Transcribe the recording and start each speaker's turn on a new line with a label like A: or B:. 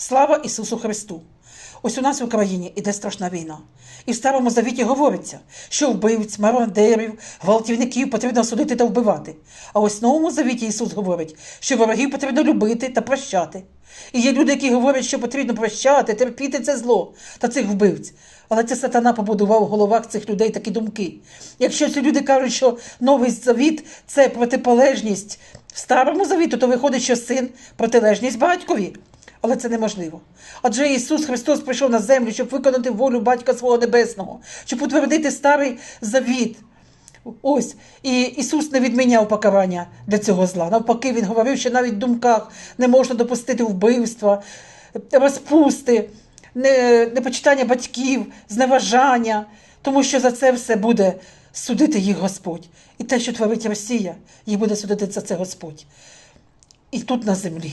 A: Слава Ісусу Христу! Ось у нас в Україні іде страшна війна. І в Старому Завіті говориться, що вбивць, мародерів, гвалтівників потрібно судити та вбивати. А ось в Новому Завіті Ісус говорить, що ворогів потрібно любити та прощати. І є люди, які говорять, що потрібно прощати, терпіти це зло та цих вбивць. Але це сатана побудував в головах цих людей такі думки. Якщо ці люди кажуть, що новий завіт це протиполежність старому завіту, то виходить, що син протилежність батькові. Але це неможливо. Адже Ісус Христос прийшов на землю, щоб виконати волю Батька свого Небесного, щоб утвердити старий завіт. Ось, і Ісус не відміняв покарання для цього зла. Навпаки, Він говорив, що навіть в думках не можна допустити вбивства, розпусти, не- непочитання батьків, зневажання, тому що за це все буде судити їх Господь. І те, що творить Росія, їх буде судити за це Господь. І тут на землі.